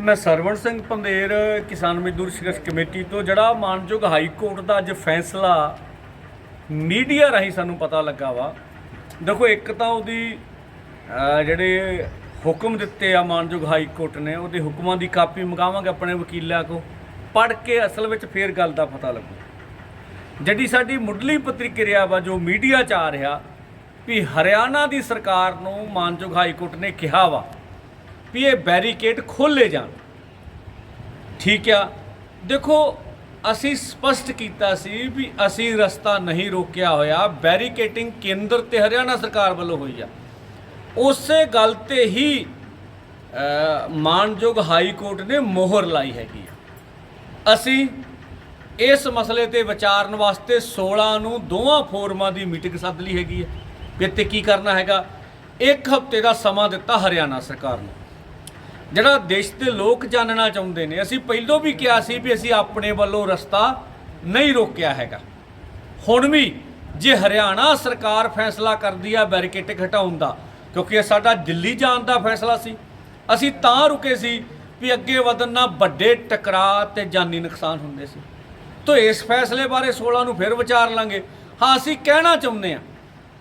ਮੈਂ ਸਰਵਣ ਸਿੰਘ ਪੰਦੇਰ, ਕਿਸਾਨ ਮਜ਼ਦੂਰ ਸੰਘਰਸ਼ ਕਮੇਟੀ ਤੋਂ, ਜਿਹੜਾ ਮਾਨਯੋਗ ਹਾਈ ਕੋਰਟ ਦਾ ਅੱਜ ਫੈਸਲਾ ਮੀਡੀਆ ਰਾਹੀਂ ਸਾਨੂੰ ਪਤਾ ਲੱਗਾ ਵਾ। ਦੇਖੋ, ਇੱਕ ਤਾਂ ਉਹਦੀ ਜਿਹੜੇ ਹੁਕਮ ਦਿੱਤੇ ਆ ਮਾਨਯੋਗ ਹਾਈ ਕੋਰਟ ਨੇ, ਉਹਦੇ ਹੁਕਮਾਂ ਦੀ ਕਾਪੀ ਮੰਗਾਵਾਂਗੇ ਆਪਣੇ ਵਕੀਲਾਂ ਕੋ ਪੜ੍ਹ ਕੇ ਅਸਲ ਵਿੱਚ ਫੇਰ ਗੱਲ ਦਾ ਪਤਾ ਲੱਗੂ। ਜਿਹੜੀ ਸਾਡੀ ਮੁੱਢਲੀ ਪ੍ਰਤੀਕਿਰਿਆ ਵਾ, ਜੋ ਮੀਡੀਆ 'ਚ ਆ ਰਿਹਾ, ਵੀ ਹਰਿਆਣਾ ਦੀ ਸਰਕਾਰ ਨੂੰ ਮਾਨਯੋਗ ਹਾਈ ਕੋਰਟ ਨੇ ਕਿਹਾ ਵਾ ਵੀ ਇਹ ਬੈਰੀਕੇਡ ਖੋਲੇ ਜਾਣ। ਠੀਕ ਆ? ਦੇਖੋ ਅਸੀਂ ਸਪਸ਼ਟ ਕੀਤਾ ਸੀ ਵੀ ਅਸੀਂ ਰਸਤਾ ਨਹੀਂ ਰੋਕਿਆ ਹੋਇਆ। ਬੈਰੀਕੇਟਿੰਗ ਕੇਂਦਰ ਤੇ ਹਰਿਆਣਾ ਸਰਕਾਰ ਵੱਲੋਂ ਹੋਈ ਆ। ਉਸੇ ਗੱਲ ਤੇ ਹੀ ਅ, ਮਾਨਯੋਗ ਹਾਈ ਕੋਰਟ ਨੇ ਮੋਹਰ ਲਾਈ ਹੈਗੀ ਅਸੀਂ ਇਸ ਮਸਲੇ ਤੇ ਵਿਚਾਰਨ ਵਾਸਤੇ 16 ਨੂੰ ਦੋਵਾਂ ਫੋਰਮਾਂ ਦੀ ਮੀਟਿੰਗ ਸੱਦ ਲਈ ਹੈਗੀ ਹੈ ਵੀ ਇੱਥੇ ਕੀ ਕਰਨਾ ਹੈਗਾ? ਇੱਕ ਹਫ਼ਤੇ ਦਾ ਸਮਾਂ ਦਿੱਤਾ ਹਰਿਆਣਾ ਸਰਕਾਰ ਨੂੰ। ਜਿਹੜਾ ਦੇਸ਼ ਦੇ ਲੋਕ ਜਾਣਨਾ ਚਾਹੁੰਦੇ ਨੇ, ਅਸੀਂ ਪਹਿਲਾਂ ਵੀ ਕਿਹਾ ਸੀ ਵੀ ਅਸੀਂ ਆਪਣੇ ਵੱਲੋਂ ਰਸਤਾ ਨਹੀਂ ਰੋਕਿਆ ਹੈਗਾ। ਹੁਣ ਵੀ ਜੇ ਹਰਿਆਣਾ ਸਰਕਾਰ ਫੈਸਲਾ ਕਰਦੀ ਆ ਬੈਰੀਕੇਡ ਘਟਾਉਣ ਦਾ, ਕਿਉਂਕਿ ਇਹ ਸਾਡਾ ਦਿੱਲੀ ਜਾਣ ਦਾ ਫੈਸਲਾ ਸੀ, ਅਸੀਂ ਤਾਂ ਰੁਕੇ ਸੀ ਵੀ ਅੱਗੇ ਵਧਣ ਨਾਲ ਵੱਡੇ ਟਕਰਾਅ ਤੇ ਜਾਨੀ ਨੁਕਸਾਨ ਹੁੰਦੇ ਸੀ। ਤੋ ਇਸ ਫੈਸਲੇ ਬਾਰੇ 16 ਨੂੰ ਫਿਰ ਵਿਚਾਰ ਲਾਂਗੇ। ਹਾਂ, ਅਸੀਂ ਕਹਿਣਾ ਚਾਹੁੰਦੇ ਆ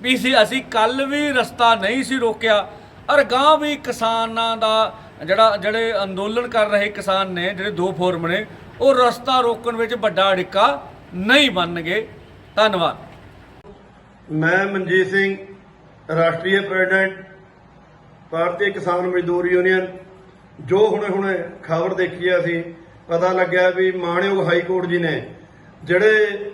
ਵੀ ਸੀ ਅਸੀਂ ਕੱਲ ਵੀ ਰਸਤਾ ਨਹੀਂ ਸੀ ਰੋਕਿਆ ਔਰ ਗਾਂ ਵੀ ਕਿਸਾਨਾਂ ਦਾ ਜਿਹੜਾ ਜਿਹੜੇ ਅੰਦੋਲਨ ਕਰ ਰਹੇ ਕਿਸਾਨ ਨੇ, ਜਿਹੜੇ ਦੋ ਫੋਰਮ ਨੇ, ਉਹ ਰਸਤਾ ਰੋਕਣ ਵਿੱਚ ਵੱਡਾ ਅੜਿੱਕਾ ਨਹੀਂ ਬਣਨਗੇ। ਧੰਨਵਾਦ। ਮੈਂ ਮਨਜੀਤ ਸਿੰਘ, ਰਾਸ਼ਟਰੀ ਪ੍ਰੈਜ਼ੀਡੈਂਟ, ਭਾਰਤੀ ਕਿਸਾਨ ਮਜ਼ਦੂਰ ਯੂਨੀਅਨ, ਜੋ ਹੁਣੇ ਹੁਣੇ ਖਬਰ ਦੇਖੀ ਆ ਅਸੀਂ, ਪਤਾ ਲੱਗਿਆ ਵੀ ਮਾਣਯੋਗ ਹਾਈ ਕੋਰਟ ਜੀ ਨੇ, ਜਿਹੜੇ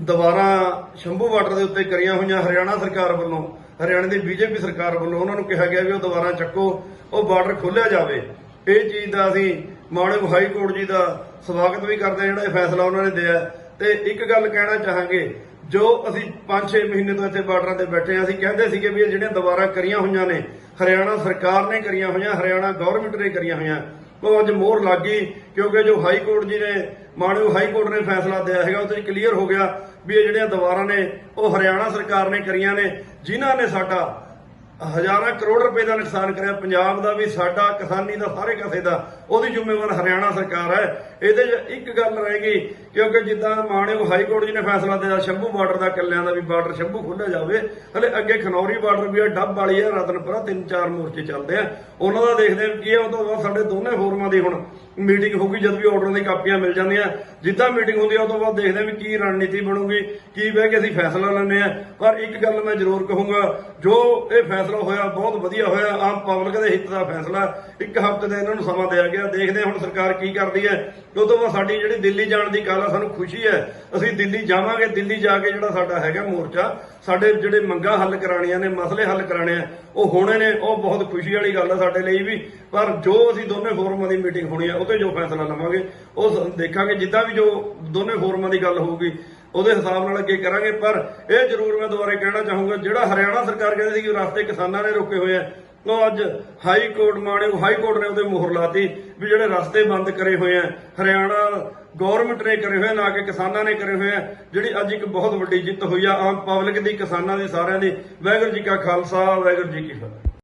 ਦੁਬਾਰਾ ਸ਼ੰਭੂ ਬਾਰਡਰ ਦੇ ਉੱਤੇ ਕਰੀਆਂ ਹੋਈਆਂ ਹਰਿਆਣਾ ਸਰਕਾਰ ਵੱਲੋਂ ਹਰਿਆਣਾ ਦੀ ਬੀਜੇਪੀ ਸਰਕਾਰ ਵੱਲੋਂ ਉਹਨਾਂ ਨੂੰ ਕਿਹਾ ਗਿਆ ਵੀ ਉਹ ਦੁਬਾਰਾ ਚੱਕੋ, ਉਹ ਬਾਰਡਰ ਖੋਲਿਆ ਜਾਵੇ। ਇਹ ਚੀਜ਼ ਦਾ ਅਸੀਂ ਮਾਣਯੋਗ ਹਾਈ ਕੋਰਟ ਜੀ ਦਾ ਸਵਾਗਤ ਵੀ ਕਰਦੇ ਹਾਂ, ਜਿਹੜਾ ਇਹ ਫੈਸਲਾ ਉਹਨਾਂ ਨੇ ਦਿਆ ਤੇ ਇੱਕ ਗੱਲ ਕਹਿਣਾ ਚਾਹਾਂਗੇ, ਜੋ ਅਸੀਂ 5-6 ਮਹੀਨੇ ਤੋਂ ਇੱਥੇ ਬਾਰਡਰਾਂ ਤੇ ਬੈਠੇ ਹਾਂ, ਅਸੀਂ ਕਹਿੰਦੇ ਸੀਗੇ ਵੀ ਇਹ ਜਿਹੜੀਆਂ ਦੁਬਾਰਾ ਕਰੀਆਂ ਹੋਈਆਂ ਨੇ, ਹਰਿਆਣਾ ਸਰਕਾਰ ਨੇ ਕਰੀਆਂ ਹੋਈਆਂ, ਹਰਿਆਣਾ ਗਵਰਨਮੈਂਟ ਨੇ ਕਰੀਆਂ ਹੋਈਆਂ, ਉਹ ਅੱਜ ਮੋਹਰ ਲੱਗ ਗਈ, ਕਿਉਂਕਿ ਜੋ ਹਾਈ ਕੋਰਟ ਜੀ ਨੇ ਮਾਨਯੋਗ ਹਾਈ ਕੋਰਟ ਨੇ ਫੈਸਲਾ ਦਿਆ ਹੈਗਾ ਉਹਦੇ ਵਿੱਚ ਕਲੀਅਰ ਹੋ ਗਿਆ ਵੀ ਇਹ ਜਿਹੜੀਆਂ ਦੀਵਾਰਾਂ ਨੇ, ਉਹ ਹਰਿਆਣਾ ਸਰਕਾਰ ਨੇ ਕਰੀਆਂ ਨੇ, ਜਿਨ੍ਹਾਂ ਨੇ ਸਾਡਾ ਹਜ਼ਾਰਾਂ ਕਰੋੜ ਰੁਪਏ ਦਾ ਨੁਕਸਾਨ ਕਰਿਆ, ਪੰਜਾਬ ਦਾ ਵੀ, ਸਾਡਾ, ਕਿਸਾਨੀ ਦਾ, ਸਾਰੇ ਕਾਸੇ ਦਾ, ਉਹਦੀ ਜ਼ਿੰਮੇਵਾਰ ਹਰਿਆਣਾ ਸਰਕਾਰ ਹੈ। ਇਹਦੇ 'ਚ ਇੱਕ ਗੱਲ ਰਹਿ ਗਈ, ਕਿਉਂਕਿ ਜਿੱਦਾਂ ਮਾਣਯੋਗ ਹਾਈ ਕੋਰਟ ਜੀ ਨੇ ਫੈਸਲਾ ਦਿੱਤਾ ਸ਼ੰਭੂ ਬਾਰਡਰ ਦਾ ਕੱਲਿਆਂ ਦਾ ਵੀ ਬਾਰਡਰ ਸ਼ੰਭੂ ਖੋਲਿਆ ਜਾਵੇ, ਹਲੇ ਅੱਗੇ ਖਨੌਰੀ ਬਾਰਡਰ ਵੀ ਹੈ, ਡੱਬ ਵਾਲੀ ਹੈ, ਰਤਨਪੁਰਾ, ਤਿੰਨ ਚਾਰ ਮੋਰਚੇ ਚੱਲਦੇ ਆ। ਉਹਨਾਂ ਦਾ ਦੇਖਦੇ ਹਾਂ ਕੀ ਹੈ ਉਹ ਤੋਂ ਬਾਅਦ ਸਾਡੇ ਦੋਨੇ ਫੋਰਮਾਂ ਦੀ ਹੁਣ ਮੀਟਿੰਗ ਹੋਊਗੀ ਜਦ ਵੀ ਆਰਡਰਾਂ ਦੀ ਕਾਪੀਆਂ ਮਿਲ ਜਾਂਦੀਆਂ। ਜਿੱਦਾਂ ਮੀਟਿੰਗ ਹੁੰਦੀ ਆ ਉਹ ਤੋਂ ਬਾਅਦ ਦੇਖਦੇ ਹਾਂ ਵੀ ਕੀ ਰਣਨੀਤੀ ਬਣੂਗੀ, ਕੀ ਬਹਿ ਕੇ ਅਸੀਂ ਫੈਸਲਾ ਲੈਂਦੇ ਆ ਪਰ ਇੱਕ ਗੱਲ ਮੈਂ ਜ਼ਰੂਰ ਕਹੂੰਗਾ, ਜੋ ਇਹ ਫੈਸਲਾ ਹੋਇਆ, ਬਹੁਤ ਵਧੀਆ ਹੋਇਆ, ਆਮ ਪਬਲਿਕ ਦੇ ਹਿੱਤ ਦਾ ਫੈਸਲਾ। ਇੱਕ ਹਫ਼ਤੇ ਦਾ ਇਹਨਾਂ ਨੂੰ ਸਮਾਂ ਦਿਆ ਗਿਆ। ਦੇਖਦੇ ਹਾਂ ਹੁਣ ਸਰਕਾਰ ਕੀ ਕਰਦੀ ਹੈ। ਉਹ ਤੋਂ ਬਾਅਦ ਸਾਡੀ ਜਿਹੜੀ ਦਿੱਲੀ ਜਾਣ ਦੀ ਗੱਲ ਆ, ਸਾਨੂੰ ਖੁਸ਼ੀ ਹੈ। ਅਸੀਂ ਦਿੱਲੀ ਜਾਵਾਂਗੇ। ਦਿੱਲੀ ਜਾ ਕੇ ਜਿਹੜਾ ਸਾਡਾ ਹੈਗਾ ਮੋਰਚਾ, ਸਾਡੇ ਜਿਹੜੇ ਮੰਗਾਂ ਹੱਲ ਕਰਾਣੀਆਂ ਨੇ, ਮਸਲੇ ਹੱਲ ਕਰਾਣੇ ਆ, ਉਹ ਹੋਣੇ ਨੇ। ਉਹ ਬਹੁਤ ਖੁਸ਼ੀ ਵਾਲੀ ਗੱਲ ਆ ਸਾਡੇ ਲਈ ਵੀ। ਪਰ ਜੋ ਅਸੀਂ ਦੋਨੇ ਫੋਰਮਾਂ ਦੀ ਮੀਟਿੰਗ ਹੋਣੀ ਆ ਉਹਤੇ ਜੋ ਫੈਸਲਾ ਲਵਾਂਗੇ, ਉਹ ਦੇਖਾਂਗੇ, ਜਿੱਦਾਂ ਵੀ ਜੋ ਦੋਨੇ ਫੋਰਮਾਂ ਦੀ ਗੱਲ ਹੋਊਗੀ, ਉਹਦੇ ਹਿਸਾਬ ਨਾਲ ਅੱਗੇ ਕਰਾਂਗੇ, ਪਰ ਇਹ ਜ਼ਰੂਰ ਮੈਂ ਦੁਬਾਰੇ ਕਹਿਣਾ ਚਾਹੂੰਗਾ, ਜਿਹੜਾ ਹਰਿਆਣਾ ਸਰਕਾਰ ਕਹਿੰਦੀ ਸੀ ਕਿ ਰਸਤੇ ਕਿਸਾਨਾਂ ਨੇ ਰੋਕੇ ਹੋਏ ਆ, ਉਹ ਅੱਜ ਹਾਈ ਕੋਰਟ ਮਾਣਿਓ ਹਾਈ ਕੋਰਟ ਨੇ ਉਹਦੇ ਮੋਹਰ ਲਾਤੀ ਵੀ ਜਿਹੜੇ ਰਸਤੇ ਬੰਦ ਕਰੇ ਹੋਏ ਆ, ਹਰਿਆਣਾ ਗਵਰਨਮੈਂਟ ਨੇ ਕਰੇ ਹੋਏ ਨਾ ਕਿ ਕਿਸਾਨਾਂ ਨੇ ਕਰੇ ਹੋਏ ਆ, ਜਿਹੜੀ ਅੱਜ ਇੱਕ ਬਹੁਤ ਵੱਡੀ ਜਿੱਤ ਹੋਈ ਆ, ਆਮ ਪਬਲਿਕ ਦੀ, ਕਿਸਾਨਾਂ ਦੀ, ਸਾਰਿਆਂ ਦੀ, ਵਾਹਿਗੁਰੂ ਜੀ ਕਾ ਖਾਲਸਾ, ਵਾਹਿਗੁਰੂ ਜੀ ਕੀ ਫਤਿਹ।